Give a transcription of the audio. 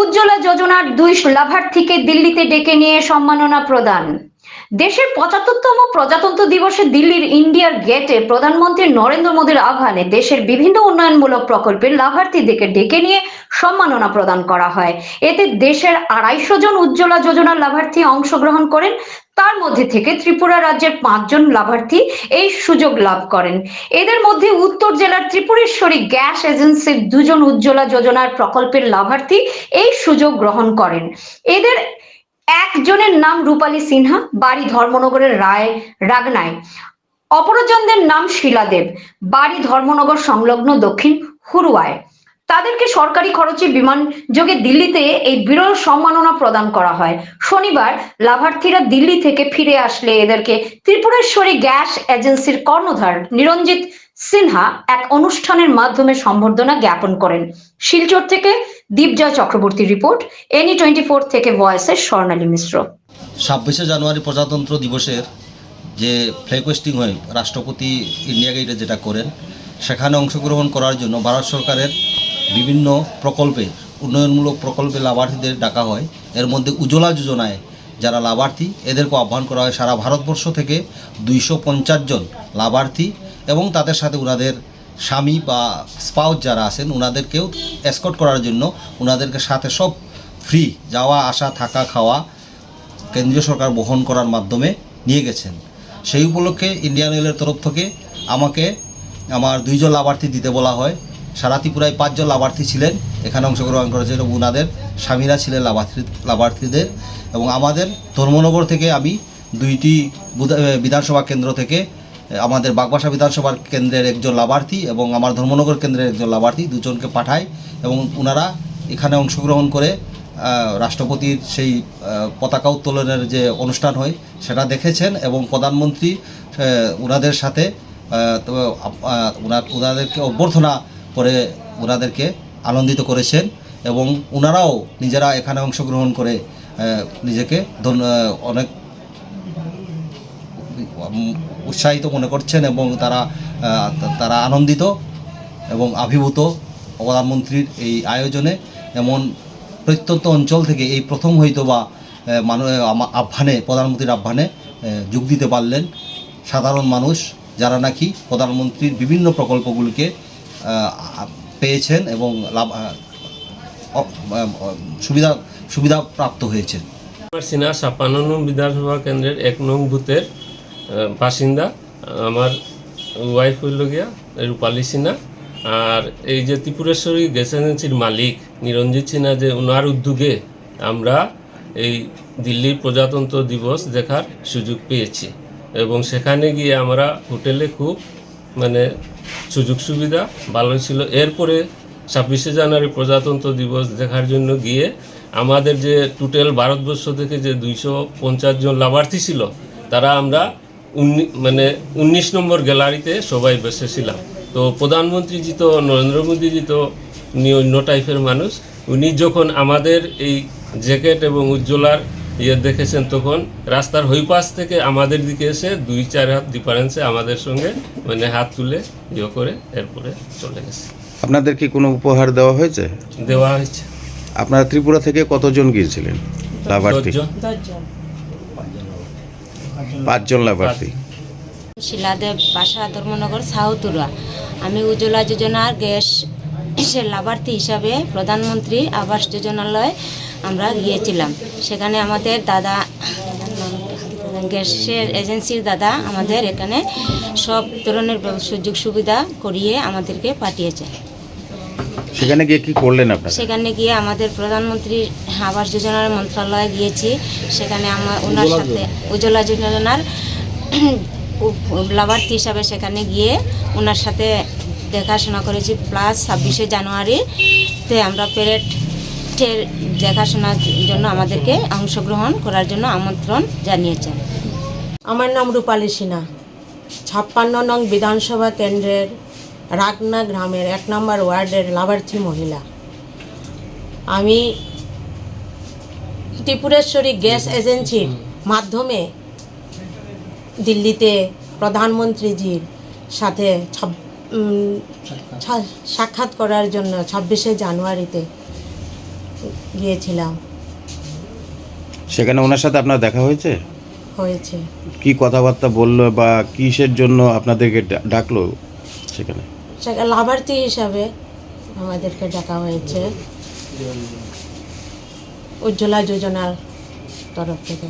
উজ্জ্বলা যোজনার দুই লাভার্থীকে দিল্লিতে ডেকে নিয়ে সম্মাননা প্রদান। দেশের পঁচাত্তরতম প্রজাতন্ত্র দিবসে দিল্লির ইন্ডিয়ার গেটে প্রধানমন্ত্রী নরেন্দ্র মোদীর আহ্বানে দেশের বিভিন্ন উন্নয়নমূলক প্রকল্পের লাভার্থীদেরকে ডেকে নিয়ে সম্মাননা প্রদান করা হয়। এতে দেশের আড়াইশো জন উজ্জ্বলা যোজনার লাভার্থী অংশগ্রহণ করেন। তার মধ্যে থেকে ত্রিপুরা রাজ্যের পাঁচজন লাভার্থী এই সুযোগ লাভ করেন। এদের মধ্যে উত্তর জেলার ত্রিপুরেশ্বরী গ্যাস এজেন্সির দুজন উজ্জ্বলা যোজনার প্রকল্পের লাভার্থী এই সুযোগ গ্রহণ করেন। এদের একজনের নাম রূপালী সিনহা, বাড়ি ধর্মনগরের রায় রাগনায় অপরজনদের নাম শিলাদেব বাড়ি ধর্মনগর সংলগ্ন দক্ষিণ হুরুয়ায়। তাদেরকে সরকারি খরচে বিমান যোগে দিল্লিতে এই বিরল সম্মাননা প্রদান করা হয়। শনিবার লাভার্থীরা দিল্লি থেকে ফিরে আসলে এদেরকে ত্রিপুরেশ্বরী গ্যাস এজেন্সির কর্ণধার নিরঞ্জিত সিনহা এক অনুষ্ঠানের মাধ্যমে সম্বর্ধনা জ্ঞাপন করেন। শিলচর থেকে Dipjoy Chakraborty report, N E twenty four থেকে ভয়েসের স্বর্ণালী মিশ্র। ছাব্বিশে জানুয়ারি প্রজাতন্ত্র দিবসের যে ফ্ল্যাগ হোয়েস্টিং হয়, রাষ্ট্রপতি ইন্ডিয়া গেটে যেটা করেন, সেখানে অংশগ্রহণ করার জন্য ভারত সরকারের বিভিন্ন প্রকল্পে, উন্নয়নমূলক প্রকল্পে লাভার্থীদের ডাকা হয়। এর মধ্যে উজ্জ্বলা যোজনায় যারা লাভার্থী এদেরকে আহ্বান করা হয়। সারা ভারতবর্ষ থেকে দুইশো পঞ্চাশ জন লাভার্থী এবং তাদের সাথে ওনাদের স্বামী বা স্পাউস যারা আছেন ওনাদেরকেও এসকট করার জন্য ওনাদেরকে সাথে সব ফ্রি যাওয়া, আসা, থাকা, খাওয়া কেন্দ্রীয় সরকার বহন করার মাধ্যমে নিয়ে গেছেন। সেই উপলক্ষে ইন্ডিয়ান অয়েলের তরফ থেকে আমাকে আমার দুইজন লাভার্থী দিতে বলা হয়। সারা ত্রিপুরায় পাঁচজন লাভার্থী ছিলেন, এখানে অংশগ্রহণ করেছেন ওনাদের স্বামীরা ছিলেন লাভার্থী লাভার্থীদের এবং আমাদের ধর্মনগর থেকে আমি দুইটি বিধানসভা কেন্দ্র থেকে আমাদের বাগবাসা বিধানসভার কেন্দ্রের একজন লাভার্থী এবং আমার ধর্মনগর কেন্দ্রের একজন লাভার্থী দুজনকে পাঠায় এবং ওনারা এখানে অংশগ্রহণ করে রাষ্ট্রপতির সেই পতাকা উত্তোলনের যে অনুষ্ঠান হয় সেটা দেখেছেন এবং প্রধানমন্ত্রী ওনাদের সাথে ওনাদেরকে অভ্যর্থনা করে ওনাদেরকে আনন্দিত করেছেন এবং ওনারাও নিজেরা এখানে অংশগ্রহণ করে নিজেকে অনেক উৎসাহিত মনে করছেন এবং তারা তারা আনন্দিত এবং আভিভূত প্রধানমন্ত্রীর এই আয়োজনে। এমন প্রত্যন্ত অঞ্চল থেকে এই প্রথম হয়তো বা মানুষ আহ্বানে, প্রধানমন্ত্রীর আহ্বানে যোগ দিতে পারলেন সাধারণ মানুষ যারা নাকি প্রধানমন্ত্রীর বিভিন্ন প্রকল্পগুলিকে পেয়েছেন এবং লাভ সুবিধা সুবিধা প্রাপ্ত হয়েছেন। আমার সিনা ছাপ্পান্ন বিধানসভা কেন্দ্রের এক নং বুথের বাসিন্দা, আমার ওয়াইফ হইল গিয়া, রূপালী সিনহা। আর এই যে ত্রিপুরেশ্বরী গ্যাস এজেন্সির মালিক, নিরঞ্জিত সিনহা, যে ওনার উদ্যোগে আমরা এই দিল্লির প্রজাতন্ত্র দিবস দেখার সুযোগ পেয়েছি। এবং সেখানে গিয়ে আমরা হোটেলে খুব মানে সুযোগ সুবিধা ভালো ছিল। এরপরে ছাব্বিশে জানুয়ারি প্রজাতন্ত্র দিবস দেখার জন্য গিয়ে আমাদের যে টোটাল ভারতবর্ষ থেকে যে দুইশো পঞ্চাশ জন লাভার্থী ছিল, তারা আমরা মানে উনিশ নম্বর গ্যালারিতে সবাই বসেছিলাম। তো প্রধানমন্ত্রীজি তো নরেন্দ্র মোদীজি তো উনি অন্য টাইপের মানুষ। উনি যখন আমাদের এই জ্যাকেট এবং উজ্জ্বলার ইয়ে দেখেছেন তখন রাস্তার হই পাশ থেকে আমাদের দিকে এসে দুই চার হাত ডিফারেন্সে আমাদের সঙ্গে মানে হাত তুলে ইয়ে করে এরপরে চলে গেছে। আপনাদের কি কোনো উপহার দেওয়া হয়েছে? দেওয়া হয়েছে। আপনারা ত্রিপুরা থেকে কতজন গিয়েছিলেন? লাভার্থী? দশজন। পাঁচজন লাভার্থী। শিলাদেব বাসা ধর্মনগর সাউতুরা আমি উজ্জ্বলা যোজনার গ্যাস সে লাভার্থী হিসাবে প্রধানমন্ত্রী আবাস যোজনালয় আমরা গিয়েছিলাম। সেখানে আমাদের দাদা, গ্যাসের এজেন্সির দাদা আমাদের এখানে সব ধরনের সুযোগ সুবিধা করিয়ে আমাদেরকে পাঠিয়েছে। সেখানে গিয়ে কি করলেন আপনারা? সেখানে গিয়ে আমাদের প্রধানমন্ত্রী আবাস যোজনার মন্ত্রণালয়ে গিয়েছি। সেখানে আমার ওনার সাথে উজ্জ্বলা যোজনার লাভার্থী হিসাবে সেখানে গিয়ে ওনার সাথে দেখাশোনা করেছি। প্লাস ছাব্বিশে জানুয়ারিতে আমরা প্যারেডের দেখাশোনার জন্য আমাদেরকে অংশগ্রহণ করার জন্য আমন্ত্রণ জানিয়েছেন। আমার নাম রূপালী সিনহা। ছাপ্পান্ন নং বিধানসভা কেন্দ্রের রাগনা গ্রামের এক নম্বর ওয়ার্ডের লাভার্থী মহিলা। আমি ত্রিপুরেশ্বরী গ্যাস এজেন্সির মাধ্যমে দিল্লিতে প্রধানমন্ত্রীজির সাথে সাক্ষাৎ করার জন্য ছাব্বিশে জানুয়ারিতে গিয়েছিলাম। সেখানে ওনার সাথে আপনার দেখা হয়েছে? হয়েছে। কি কথাবার্তা বলল বা কিসের জন্য আপনাদেরকে ডাকলো সেখানে? সেখানে লাভার্থী হিসাবে আমাদেরকে ডাকা হয়েছে। উজ্জ্বলা যোজনার তরফ থেকে।